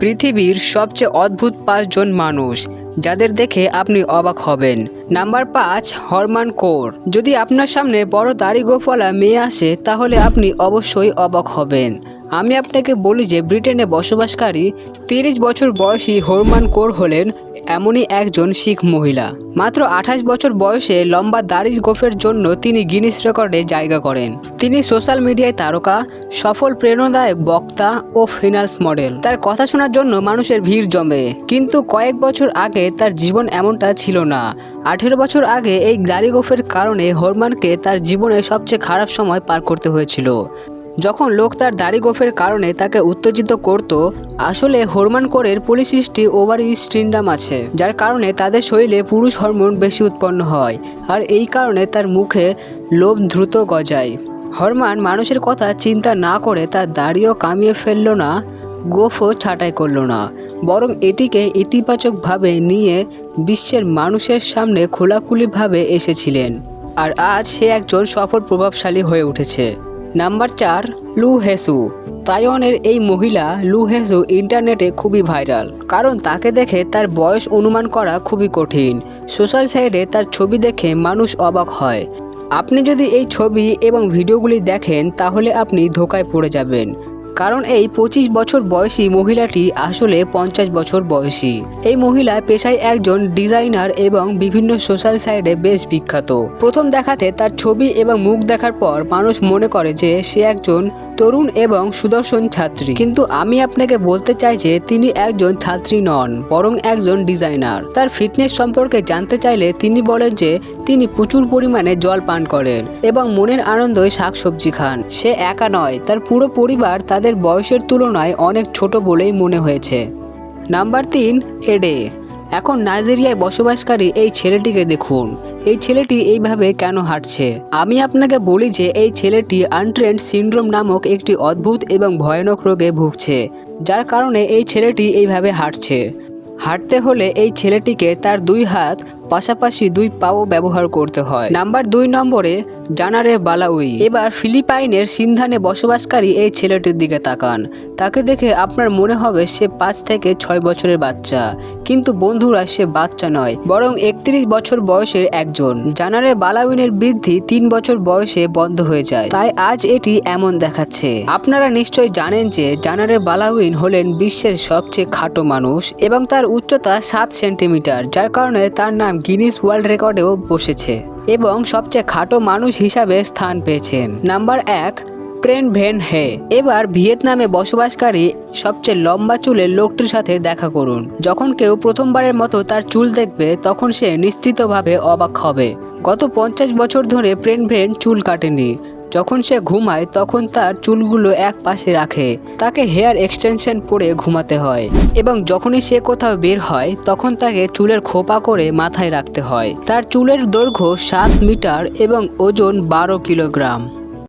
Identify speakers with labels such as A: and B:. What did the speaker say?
A: পৃথিবীর সবচেয়ে অদ্ভুত পাঁচজন মানুষ, যাদের দেখে আপনি অবাক হবেন। নাম্বার পাঁচ, হরমান কোর। যদি আপনার সামনে বড় দাড়ি গোফলা মেয়ে আসে, তাহলে আপনি অবশ্যই অবাক হবেন। আমি আপনাকে বলি যে ব্রিটেনে বসবাসকারী তিরিশ বছর বয়সী হরমান কোর হলেন এমনই একজন শিখ মহিলা। মাত্র আঠাশ বছর বয়সে লম্বা দাড়ি গোফের জন্য তিনি গিনিস রেকর্ডে জায়গা করেন। তিনি সোশ্যাল মিডিয়ায় তারকা, সফল প্রেরণাদায়ক বক্তা ও ফিনান্স মডেল। তার কথা শোনার জন্য মানুষের ভিড় জমে, কিন্তু কয়েক বছর আগে তার জীবন এমনটা ছিল না। আঠেরো বছর আগে এই দাড়ি গোফের কারণে হরমানকে তার জীবনের সবচেয়ে খারাপ সময় পার করতে হয়েছিল। যখন লোক তার দাড়ি গোফের কারণে তাকে উত্তেজিত করত, আসলে হরমোন কোরের পলিসিস্টি ওভারি স্ট্রিন্ডাম আছে, যার কারণে তাদের শরীরে পুরুষ হরমোন বেশি উৎপন্ন হয়, আর এই কারণে তার মুখে লোভ দ্রুত গজায়। হরমান মানুষের কথা চিন্তা না করে তার দাড়িও কামিয়ে ফেলল না, গোফও ছাঁটাই করল না, বরং এটিকে ইতিবাচকভাবে নিয়ে বিশ্বের মানুষের সামনে খোলাখুলিভাবে এসেছিলেন। আর আজ সে একজন সফল প্রভাবশালী হয়ে উঠেছে। নাম্বার চার, লু হেসু। তাইওয়ানের এই মহিলা লু হেসু ইন্টারনেটে খুবই ভাইরাল। কারণ তাকে দেখে তার বয়স অনুমান করা খুবই কঠিন। সোশ্যাল সাইটে তার ছবি দেখে মানুষ অবাক হয়। আপনি যদি এই ছবি এবং ভিডিওগুলি দেখেন, তাহলে আপনি ধোকায় পড়ে যাবেন। কারণ এই পঁচিশ বছর বয়সী মহিলাটি আসলে পঞ্চাশ বছর বয়সী। এই মহিলা পেশায় একজন ডিজাইনার এবং বিভিন্ন সোশ্যাল সাইডে বেশ বিখ্যাত। প্রথম দেখাতে তার ছবি এবং মুখ দেখার পর মানুষ মনে করে যে সে একজন তরুণ এবং সুদর্শন ছাত্রী। কিন্তু আমি আপনাকে বলতে চাই যে তিনি একজন ছাত্রী নন, বরং একজন ডিজাইনার। তার ফিটনেস সম্পর্কে জানতে চাইলে তিনি বলেন যে তিনি প্রচুর পরিমাণে জল পান করেন এবং মনের আনন্দে শাকসবজি খান। সে একা নয়, তার পুরো পরিবার তাদের বয়সের তুলনায় অনেক ছোট বলেই মনে হয়েছে। নাম্বার তিন, এডে। এখন নাইজেরিয়ায় বসবাসকারী এই ছেলেটিকে দেখুন। এই ছেলেটি এইভাবে কেন হাঁটছে? আমি আপনাকে বলি যে এই ছেলেটি আনট্রেন্ড সিন্ড্রোম নামক একটি অদ্ভুত এবং ভয়ানক রোগে ভুগছে, যার কারণে এই ছেলেটি এইভাবে হাঁটছে। হাঁটতে হলে এই ছেলেটিকে তার দুই হাত পাশাপাশি দুই পাও ব্যবহার করতে হয়। নাম্বার দুই নম্বরে জানারে বালাউই। এবার ফিলিপাইনের সিন্ধানে বসবাসকারী এই ছেলেটির দিকে তাকান। তাকে দেখে আপনার মনে হবে সে পাঁচ থেকে ছয় বছরের বাচ্চা, কিন্তু বন্ধুরা সে বাচ্চা নয়, বরং একত্রিশ বছর বয়সের একজন। জানারে বালাউইনের বৃদ্ধি তিন বছর বয়সে বন্ধ হয়ে যায়। তাই আজ এটি এমন দেখাচ্ছে। আপনারা নিশ্চয় জানেন যে জানারে বালাউইন হলেন বিশ্বের সবচেয়ে খাটো মানুষ এবং তার উচ্চতা সাত সেন্টিমিটার, যার কারণে তার নাম গিনিস ওয়ার্ল্ড রেকর্ডেও বসেছে এবং সবচেয়ে খাটো মানুষ হিসাবে স্থান পেয়েছেন। নাম্বার এক প্রেন ভেন হে। এবার ভিয়েতনামে বসবাসকারী সবচেয়ে লম্বা চুলের লোকটির সাথে দেখা করুন। যখন কেউ প্রথমবারের মতো তার চুল দেখবে, তখন সে নিশ্চিতভাবে অবাক হবে। গত পঞ্চাশ বছর ধরে প্রেন ভেন চুল কাটেনি। যখন সে ঘুমায়, তখন তার চুলগুলো এক পাশে রাখে। তাকে হেয়ার এক্সটেনশন পরে ঘুমাতে হয় এবং যখনই সে কোথাও বের হয়, তখন তাকে চুলের খোপা করে মাথায় রাখতে হয়। তার চুলের দৈর্ঘ্য সাত মিটার এবং ওজন বারো কিলোগ্রাম।